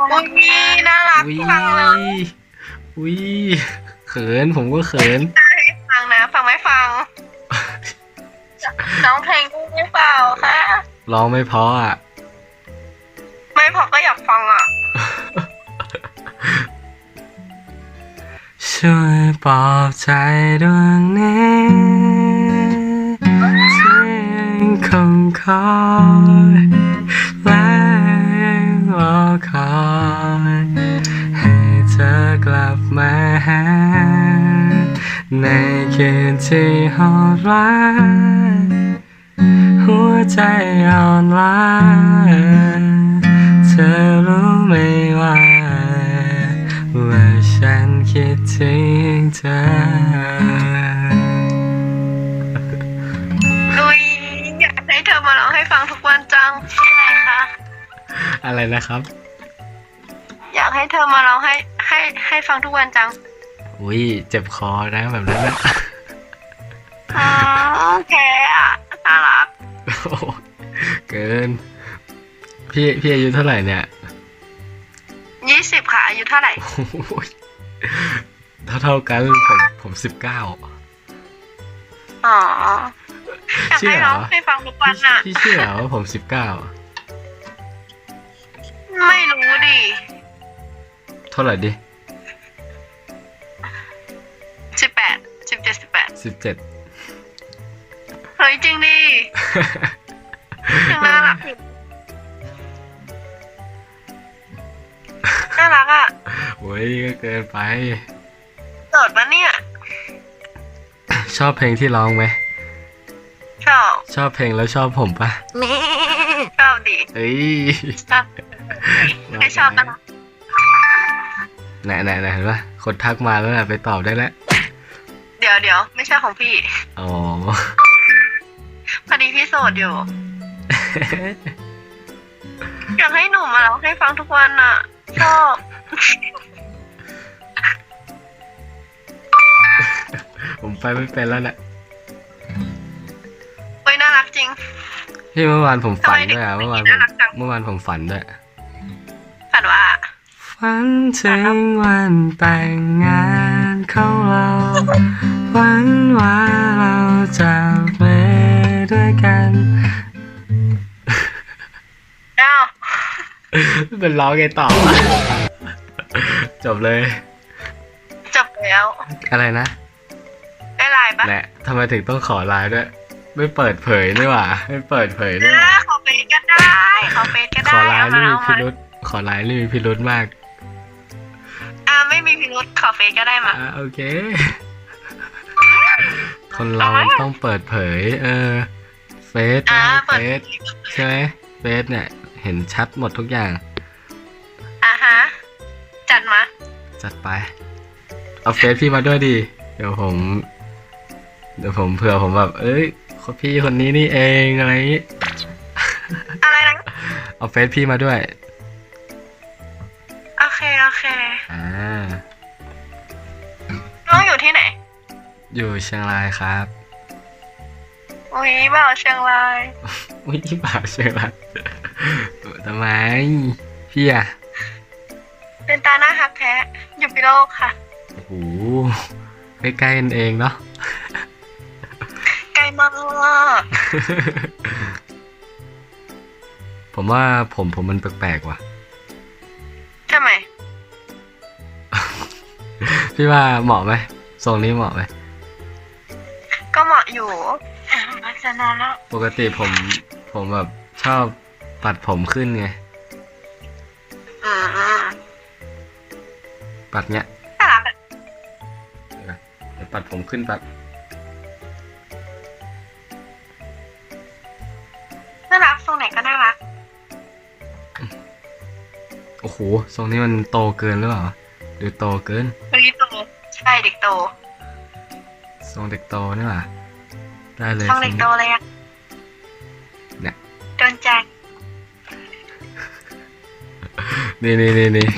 อุ้ยน่ารักอุ้ยฟังเลยอุ้ยเขินผมก็เขินฟังนะฟังไม่ฟังน้องเพลงกู้ไม่เปล่าค่ะร้องไม่เพราะอะ ไม่พอก็อยากฟังอะ ช่วยปลอบใจดวงนี้ที่ยังคงคอย อยให้เธอกลับมาหา ในคืนที่โหดร้ายหัวใจอ่อนล้าเธอรู้ไหมว่าว่าฉันคิดถึงเธอดุยอยากให้เธอมาร้องให้ฟังทุกวันจังชื่ออะไรคะ อะไรนะครับ เธอมาร้องให้ให้ให้ฟังทุกวันจัง อุ้ยเจ็บคอนะแบบนั้นนะอ๋อโอเคอะน่ารักโอ้โหเกิน พี่พี่อายุเท่าไหร่เนี่ยยี่สิบค่ะ อายุเท่าไหร่โอ้ยเท่าเท่าๆกันผมผมสิบเก้าอ๋ออยากเชื่ให้อเหรร้อองให้ฟังทุกวันอะพี่เชื่อเหรอว่าผมสิบเก้าไม่รู้ดิ เท่าไหร่ดิสิบแปดสิบเจ็ดสิบแปดสิบเจ็ดเฮ้ยจริงดิยังน่ารักอยู่น่ารักอะโอ้ยก็เกินไปโสดปะเนี่ย ชอบเพลงที่ร้องไหมชอบ ชอบเพลงแล้วชอบผมปะชอบดิเอ้ยชอบไม่ชอบนะ ไหนไหนไหนเห็นปะคนทักมาแล้วนะไปตอบได้แล้ว เดี๋ยวเดี๋ยวไม่ใช่ของพี่อ๋อ พอดีพี่โสดอยู่ อยากให้หนูมาร้องให้ฟังทุกวันอะชอบผมไปไม่เป็นแล้วแหละเฮ้ยน่ารักจริง พี่เมื่อวานผมฝันทำไมเด็กด้วยอะผู้เมื่อหญิวานผมงน่ารักจังเมื่อวานผมฝันด้วยฝันว่า ฝันถึงวันแต่งงานของเราฝันว่าเราจะไปด้วยกันอ้าวเป็นร้องไงต่อวะจบเลย จบแล้ว อะไรนะ ได้ไลน์ปะแหละทำไมถึงต้องขอไลน์ด้วย ไม่เปิดเผยนี่หว่า ไม่เปิดเผยนี่หว่าอ่าขอเฟซก็ได้ ขอเฟซก็ขได้อไลเอาน์มานี่มีเอาพิมารุษขอไลน์นี่มีพิรุษมากอ่า ไม่มีพิรุษขอเฟซก็ได้มา อ่าโอเค คนเรามันต้องเปิดเผย เออ เฟซอ่านะเปิเฟดซใช่ไหมเฟซเนี่ย เห็นชัดหมดทุกอย่าง อ่าฮะ จัดมา จัดไป เอาเฟซพี่มาด้วยดิเดี๋ยวผม เดี๋ยวผมเผื่อผมแบบ เอ้ยคนพี่คนนี้นี่เองอะไรอย่างงี้อะไรนะ เอาเฟซพี่มาด้วย โอเค โอเค อ่าน้อ ที่ไหน อยู่เชียงรายครับอุ้ยบ่าวเชียงรายอุ้ยบ่าวเชียงรายทำไมพี่อะเป็นตาหน้าฮักแท้อยู่พิโลกค่ะโอ้โหใกล้ๆกันเองเนาะไกลมากผมว่าผมผมมันแปลกๆว่ะทำไมพี่ว่าเหมาะไหม ทรงนี้เหมาะไหม ก็เหมาะอยู่อะมาจะนอนแล้วปกติผมผมแบบชอบปัดผมขึ้นไง อืมปัดเนี้ยน่ารักอะเดี๋ยวปัดผมขึ้นปัดน่ารักตรงไหนก็น่ารัก โอ้โหทรงนี้มันโตเกินหรือเปล่า หรือโตเกินเฮ้ยโตใช่เด็กโต ทรงเด็กโตนี่หว่าได้เลยช่องเด็กโตเลยอะเนี่ยโดนใจนี่นี่นี่นี่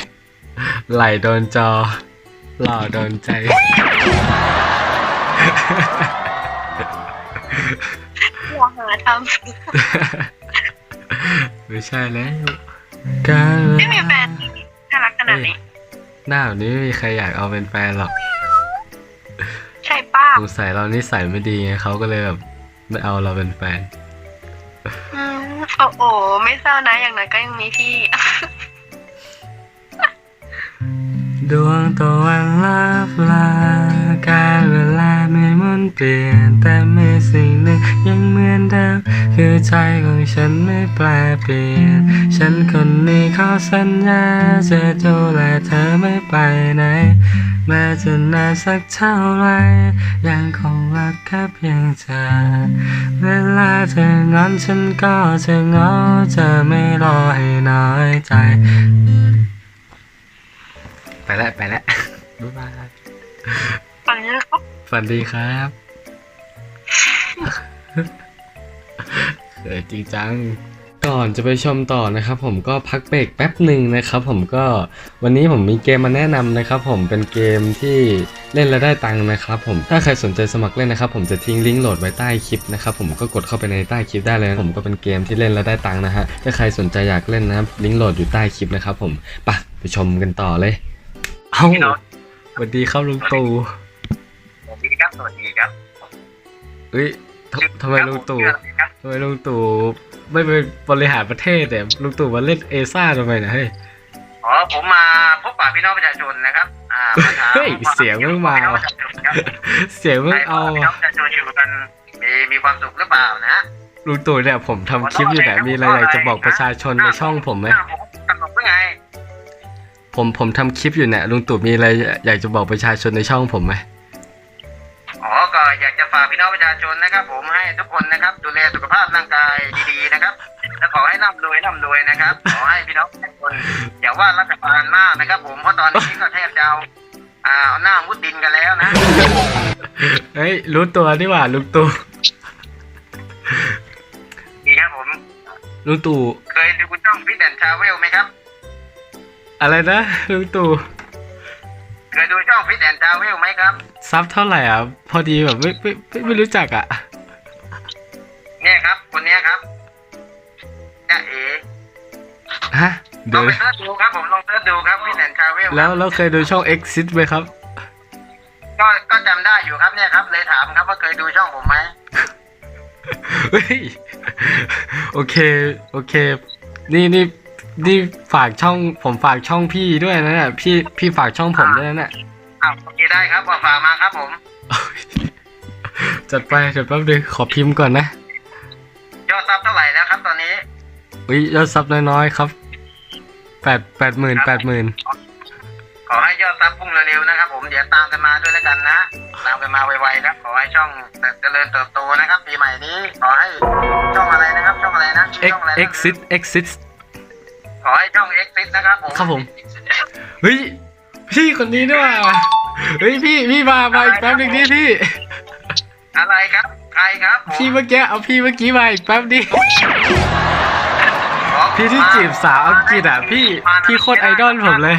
ไหลโดนจอ หล่อโดนใจ หัวหาทไม่ใช่แล้วการำไม่มีแฟนหน้าแบบนี้ไม่มีใครอยากเอาเป็นแฟนหรอกใช่ป้า สงสัยเรานิสัยไม่ดีไงเขาก็เลยแบบไม่เอาเราเป็นแฟนอืมโอ้โหไม่เศร้านะอย่างน้อยก็ยังมีพี่ ดวงตะวันลับลา การเวลาไม่หมุนเปลี่ยน แต่มีสิ่งหนึ่งยังเหมือนเดิม คือใจของฉันไม่แปลเปลี่ยน ฉันคนนี้ขอสัญญาจะดูแลเธอไม่ไปไหน แม้จะนานสักเท่าไรยังคงรักแค่เพียงเธอ เวลาเธองอนฉันก็จะเหงาจะไม่รอให้น้อยใจ ไปแล้วไปแล้วบ๊ายบายฝันนี้ครับฝันดีครับเออจริงจัง ก่อนจะไปชมต่อนะครับ ผมก็พักเบรกแป๊บหนึ่งนะครับ ผมก็วันนี้ผมมีเกมมาแนะนำนะครับ ผมเป็นเกมที่เล่นแล้วได้ตังค์นะครับ ผมถ้าใครสนใจสมัครเล่นนะครับ ผมจะทิ้งลิงก์โหลดไว้ใต้คลิปนะครับผมก็กดเข้าไปในใต้คลิปได้เลยนะผมก็เป็นเกมที่เล่นแล้วได้ตังค์นะฮะถ้าใครสนใจอยากเล่นนะครับลิงก์โหลดอยู่ใต้คลิปนะครับผมไปะไปชมกันต่อเลย เอ้าสวัสดีครับลุงตู่สวัสดีครับสวัสดีครับเอ้ยทำทำไมลุงตู่ชื่ออะไรครับทำไมลุงตู่ ไม่ไปบริหารประเทศเนี่ยลุงตู่มาเล่นเอซ่าทำไมนะเฮ้ยอ๋อผมมาพบปะพี่น้องประชาชนนะครับอ่ามาถามเฮ้ยเสียงไม่มา พี่น้องว่ะประชาชนครับเสียงมึงเอาให้พี่น้องประชาชนอยู่กันมีมีความสุขหรือเปล่านะลุงตู่เนี่ยผมทำคลิปอยู่ไหนมีอะไรอยากจะบอกประชาชนในช่องผมไหมหน้าผมตลกหรือไงผมผมทำคลิปอยู่เนี่ยลุงตู่มีอะไรอยากจะบอกประชาชนในช่องผมไหม อ๋อก็อยากจะฝากพี่น้องประชาชนนะครับ ผมให้ทุกคนนะครับ ดูแลสุขภาพร่างกายดีๆนะครับ และขอให้ร่ำรวยร่ำรวยนะครับ ขอให้พี่น้องประชาชนอย่าว่ารัฐบาลมากนะครับ ผมเพราะตอนนี้ก็แทบจะเอาอ่าเอาหน้ามุดดินกันแล้วนะ เฮ้ยรู้ตัวนี่หว่าลุงตู่ดีครับผม ลุงตู่เคยดูช่องฟิตแอนด์ทราเวลไหมครับ อะไรนะลุงตู่ เคยดูช่องฟิตแอนด์ทราเวลไหมครับ ซับเท่าไหร่อะ พอดีแบบไม่ไม่ไม่ไม่รู้จักอะ เนี่ยครับ คนเนี้ยครับจะเอ๋ฮะลเดี๋อยงว ไปเสิร์ชดูครับผมลองเสิร์ชดูครับฟิตแอนด์ทราเวลแล้วแล้วเคยดูช่อง Exit ไหมครับ ก็ก็จำได้อยู่ครับเนี่ยครับเลยถามครับว่าเคยดูช่องผมไหมเฮ้ย โอเค โอเค นี่นี่ นี่ฝากช่องผมฝากช่องพี่ด้วยนะเนี่ยพี่พี่ฝากช่องผมด้วยนะเนี่ยอ้าวโอเคได้ครับบอกฝากมาครับผม จัดไปเดี๋ยวแป๊บนึงขอพิมพ์ก่อนนะ ยอดซับเท่าไหร่แล้วครับตอนนี้อุ้ยยอดซับน้อยๆครับแปดแปดหมื่นแปดหมื่นขอให้ยอดซับพุ่งเร็วๆนะครับ ผมเดี๋ยวตามกันมาด้วยแล้วกันนะตามกันมาไวๆครับขอให้ช่องเจริญเติบโตนะครับปีใหม่นี้ขอให้ช่องอะไรนะครับช่องอะไรนะชื่อเอ็กช่องอะไรนะเอ็กซิสเอ็กซิส ขอให้ช่อง Exit นะครับผมครับผมเฮ้ยพี่คนนี้ด้วยว่ะเฮ้ยพี่พี่มามาอีกแป๊บนึงดิพี่ อะไรครับใครครับผมพี่เมื่อกี้เอาพี่เมื่อกี้มาอีกแป๊บดิขอพี่ที่จีบสาวอังกฤษอะพี่พี่โคตรไอดอลผมเลย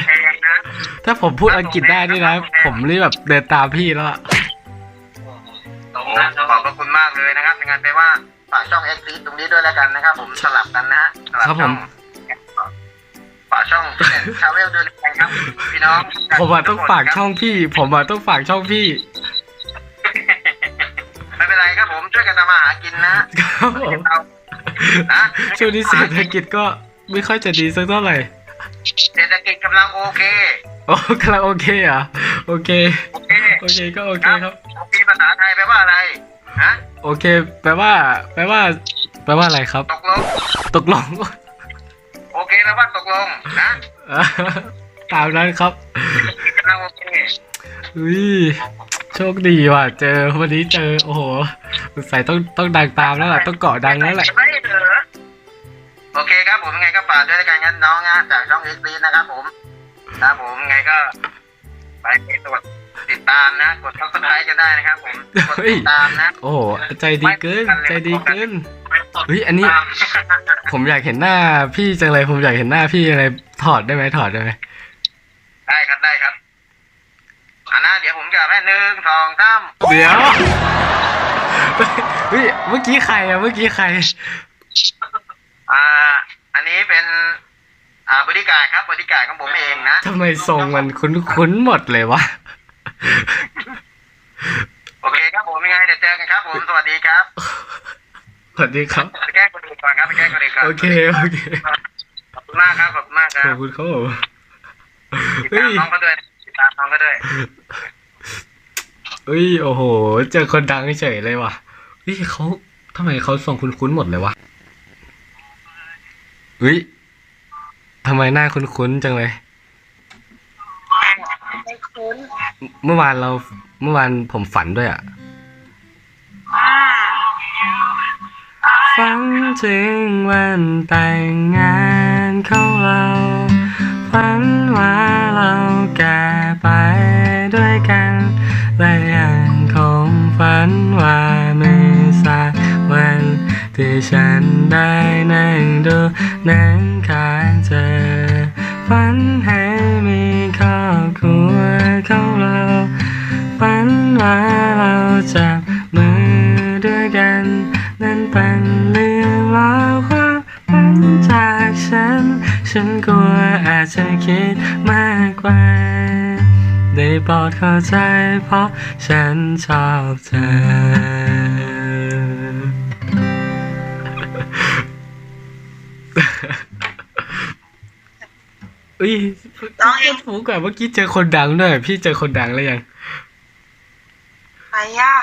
ถ้าผมพูดอังกฤษได้นี่นะ ผมนี่แบบเดินตามพี่แล้วอะขอบพระคุณมากเลยนะครับงั้นไปว่าฝากช่อง Exit ตรงนี้ด้วยแล้วกันนะครับผมสลับกันนะฮะสลัครับผมช่องฝาก ช่องชาเวลด้วยแล้วกันครับพี่น้องผมอะต้องฝากช่องพี่ ผมอะต้องฝากช่องพี่ไม่เป็นไรครับผมช่วยกันทำมาหากินนะครับผมเอานะช่วงนี้เศรษฐกิจก็ไม่ค่อยจะดีสักเท่าไหร่เศรษฐกิจกำลังโอเคโอ้กำลังโอเคเหรอะโอเคโอเคโอเคก็โอเคครับโอเคภาษาไทยแปลว่าอะไรฮะโอเค แปลว่า แปลว่า แปลว่าอะไรครับ ตกลง ตกลงโอเค แปลว่าตกลงนะตามนั้นครับกำลังโอเคอุ้ยโชคดีว่ะ เจอวันนี้เจอ โอ้โหสงสัยต้องต้องดังตามแล้วล่ะ ต้องเกาะดังแล้วแหละไม่เหรอโอเคครับผมยังไงก็ฝากด้วยแล้วกันงั้นน้องนะจากช่อง Exit นะครับผมครับผมยังไงก็ ไปกด ติดตามนะ กด subscribe กันได้นะครับผมกดติดตามนะโอ้โหใจดีเกิน ใจดีเกินเฮ้ยอันนี้ ผมอยากเห็นหน้าพี่จังเลยผมอยากเห็นหน้าพี่อะไรถอดได้ไหมถอดได้ไหมได้ครับได้ครับอันนะเดี๋ยวผมจะแม่หนึ่งสองสามเดี๋ยวเฮ้ยเมื่อกี้ใครอะเมื่อกี้ใคร อ่า อันนี้เป็นอ่าบริการครับบริการของผมเองนะทำไมทรงมันคุ้นๆหมดเลยวะ โอเคครับผมยังไงเดี๋ยวเจอกันครับผมสวัสดีครับสวัสดีครับไปแก้คนอื่นก่อนครับไปแก้คนอื่นก่อนโอเคโอเคขอบคุณมากครับขอบคุณมากคขรัอบบคุณครับผมติดเฮ้ตามยน้องเขาด้วยติดตามน้องเขาด้วยเอ้ยโอ้โห เจอคนดังเฉยเลยว่ะเฮ้ยเขาทำไมเขาทรงคุ้นๆหมดเลยวะเฮ้ยทำไมหน้าคุ้นๆจังเลย ไม่คุ้นเมื่อวานเราเมื่อวานผมฝันด้วยอะ อ่าฝันถึงวันแต่งงานของเราฝันว่าเราแก่ไปด้วยกันและยังคงฝันว่ามีสักวัน ที่ฉันได้นั่งดูหนังข้างเธอฝันให้มี จับมือด้วยกัน นั่นเป็นเรื่องราวความฝันจากฉัน ฉันกลัวอาจจะคิดมากกว่าได้โปรดเข้าใจเพราะฉันชอบเธออุ้ยร้องเองผมกว่าเมื่อกี้เจอคนดังด้วยพี่เจอคนดังแล้วยัง ไปย่า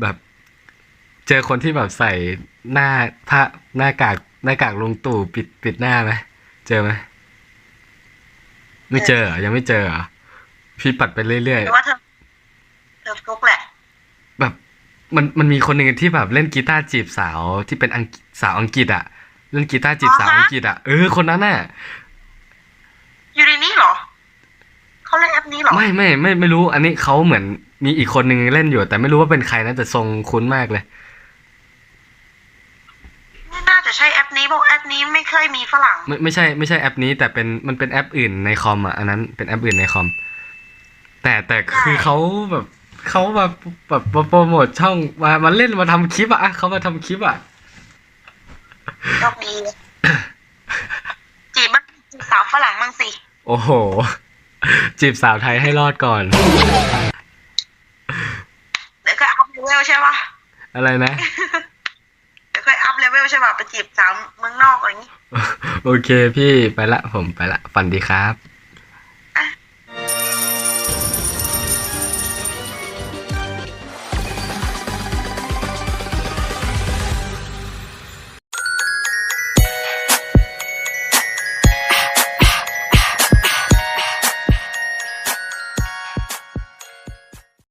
แบบ เจอคนที่แบบใส่หน้าผ้าหน้ากากหน้ากากลุงตู่ปิดปิดหน้าไหมเจอไหมไม่เจอเหรอยังไม่เจอเหรอพี่ปัดไปเรื่อยหรือว่าเธอเธอฟลุกแหละๆแบบมันมันมีคนหนึ่งที่แบบเล่นกีตาร์จีบสาวที่เป็นอังกฤษสาวอังกฤษอะเล่นกีตาร์จีบสาวอังกฤษอะเออคนนั้นน่ะอยู่ในนี้เหรอ เขาเล่นแอปนี้เหรอ ไม่ไม่ไม่ไม่รู้ อันนี้เขาเหมือนมีอีกคนหนึ่งเล่นอยู่ แต่ไม่รู้ว่าเป็นใครนะแต่ทรงคุ้นมากเลย ไม่น่าจะใช่แอปนี้เพราะแอปนี้ไม่เคยมีฝรั่ง ไม่ไม่ใช่ไม่ใช่แอปนี้ แต่เป็นมันเป็นแอปอื่นในคอมอะอันนั้นเป็นแอปอื่นในคอม แต่แต่คือเขาแบบเขามาแบบมาโปรโมทช่องมามาเล่นมาทำคลิปอะเขามาทำคลิปอะ โชคดีจีบบ้างจีบสาวฝรั่งบ้างสิ โอ้โห จีบสาวไทยให้รอดก่อน เดี๋ยวค่อยอัพเลเวลใช่ปะอะไรนะ เดี๋ยวค่อยอัพเลเวลใช่ปะไปจีบสาวเมืองนอกอะไรอย่างงี้ โอเคพี่ไปละผมไปละฝันดีครับ